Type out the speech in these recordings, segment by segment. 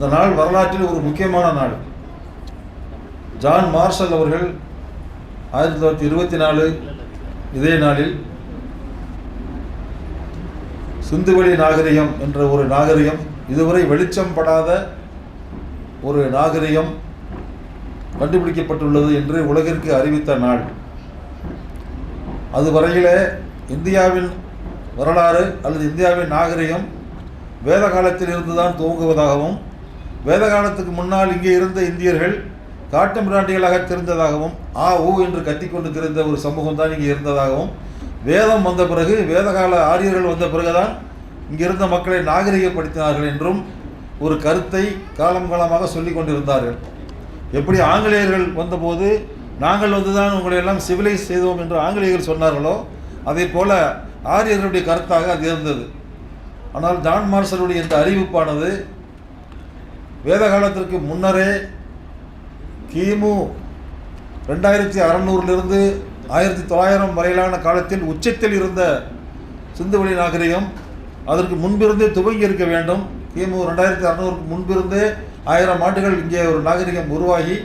இந்த நாள் வரலாற்றில் ஒரு முக்கியமான நாள். ஜான் மார்ஷல் அவர்கள் ஆயிரத்தி தொள்ளாயிரத்தி இருபத்தி நாலு இதே நாளில் சிந்துவெளி நாகரிகம் என்ற ஒரு நாகரிகம் இதுவரை வெளிச்சம் படாத ஒரு நாகரிகம் கண்டுபிடிக்கப்பட்டுள்ளது என்று உலகிற்கு அறிவித்த நாள். அதுவரையில் இந்தியாவின் வரலாறு அல்லது இந்தியாவின் நாகரிகம் வேத காலத்தில் இருந்து தான் துவங்குவதாகவும் வேத காலத்துக்கு முன்னால் இங்கே இருந்த இந்தியர்கள் காட்டு மிராண்டிகளாக தெரிந்ததாகவும் ஆ ஊ என்று கத்திக்கொண்டு தெரிந்த ஒரு சமூகம் தான் இங்கே இருந்ததாகவும் வேதம் வந்த பிறகு வேதகால ஆரியர்கள் வந்த பிறகுதான் இங்கே இருந்த மக்களை நாகரிகப்படுத்தினார்கள் என்றும் ஒரு கருத்தை காலம் காலமாக சொல்லி கொண்டிருந்தார்கள். எப்படி ஆங்கிலேயர்கள் வந்தபோது நாங்கள் வந்துதான் உங்களை எல்லாம் சிவிலைஸ் செய்தோம் என்று ஆங்கிலேயர்கள் சொன்னார்களோ அதே போல ஆரியர்களுடைய கருத்தாக அது இருந்தது. ஆனால் ஜான் மார்ஷலுடைய இந்த அறிவிப்பானது வேத காலத்திற்கு முன்னரே கிமு ரெண்டாயிரத்தி அறநூறிலிருந்து ஆயிரத்தி தொள்ளாயிரம் வரையிலான காலத்தில் உச்சத்தில் இருந்த சிந்துவெளி நாகரிகம் அதற்கு முன்பிருந்தே துவங்கி இருக்க வேண்டும். கிமு ரெண்டாயிரத்தி அறநூறுக்கு முன்பிருந்தே ஆயிரம் ஆண்டுகள் இங்கே ஒரு நாகரிகம் உருவாகி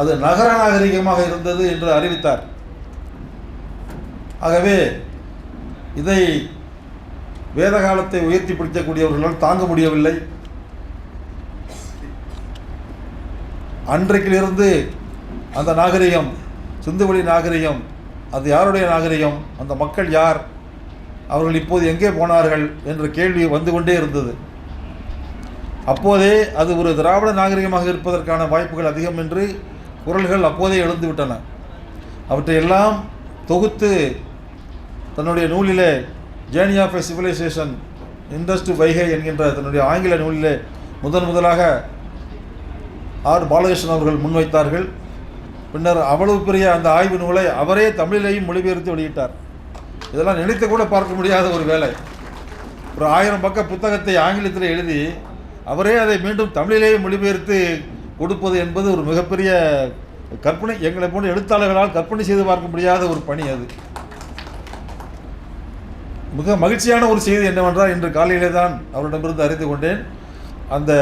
அது நகர நாகரிகமாக இருந்தது என்று அறிவித்தார். ஆகவே இதை வேத காலத்தை உயர்த்தி பிடிக்கக்கூடியவர்களால் தாங்க முடியவில்லை. அன்றைக்கிலிருந்து அந்த நாகரிகம் சிந்துவெளி நாகரிகம் அது யாருடைய நாகரிகம் அந்த மக்கள் யார் அவர்கள் இப்போது எங்கே போனார்கள் என்ற கேள்வி வந்து கொண்டே இருந்தது. அப்போதே அது ஒரு திராவிட நாகரிகமாக இருப்பதற்கான வாய்ப்புகள் அதிகம் என்று குரல்கள் அப்போதே எழுந்துவிட்டன அவற்றையெல்லாம் தொகுத்து தன்னுடைய நூலிலே journey of a civilization Indus Vaigai என்கின்ற தன்னுடைய ஆங்கில நூலிலே முதன் முதலாக ஆர் பாலகிருஷ்ணன் அவர்கள் முன்வைத்தார்கள். பின்னர் அவ்வளவு பெரிய அந்த ஆய்வு நூலை அவரே தமிழிலேயும் மொழிபெயர்த்து வெளியிட்டார். இதெல்லாம் நினைத்து கூட பார்க்க முடியாத ஒரு வேலை. ஒரு ஆயிரம் பக்க புத்தகத்தை ஆங்கிலத்தில் எழுதி அவரே அதை மீண்டும் தமிழிலேயே மொழிபெயர்த்து கொடுப்பது என்பது ஒரு மிகப்பெரிய கற்பனை எங்களை போன்ற எழுத்தாளர்களால் கற்பனை செய்து பார்க்க முடியாத ஒரு பணி அது. மிக மகிழ்ச்சியான ஒரு செய்தி என்னவென்றால் இன்று காலையிலே தான் அவரிடமிருந்து அறிந்து கொண்டேன். அந்த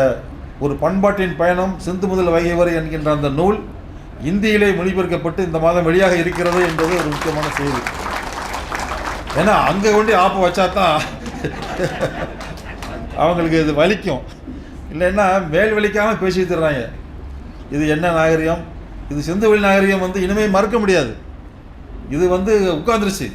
ஒரு பண்பாட்டின் பயணம் சிந்து முதல் வைகை வரை என்கின்ற அந்த நூல் இந்தியிலே மொழிபெயர்க்கப்பட்டு இந்த மாதம் வெளியாக இருக்கிறது என்பது ஒரு முக்கியமான செய்தி. ஏன்னா அங்கே கொண்டு ஆப்பை வச்சா தான் அவங்களுக்கு இது வலிக்கும். இல்லைன்னா மேல் வலிக்காமல் பேசி தர்றாங்க இது என்ன நாகரிகம்? இது சிந்துவெளி நாகரிகம் வந்து இனிமேல் மறக்க முடியாது. இது வந்து உட்காந்துருச்சு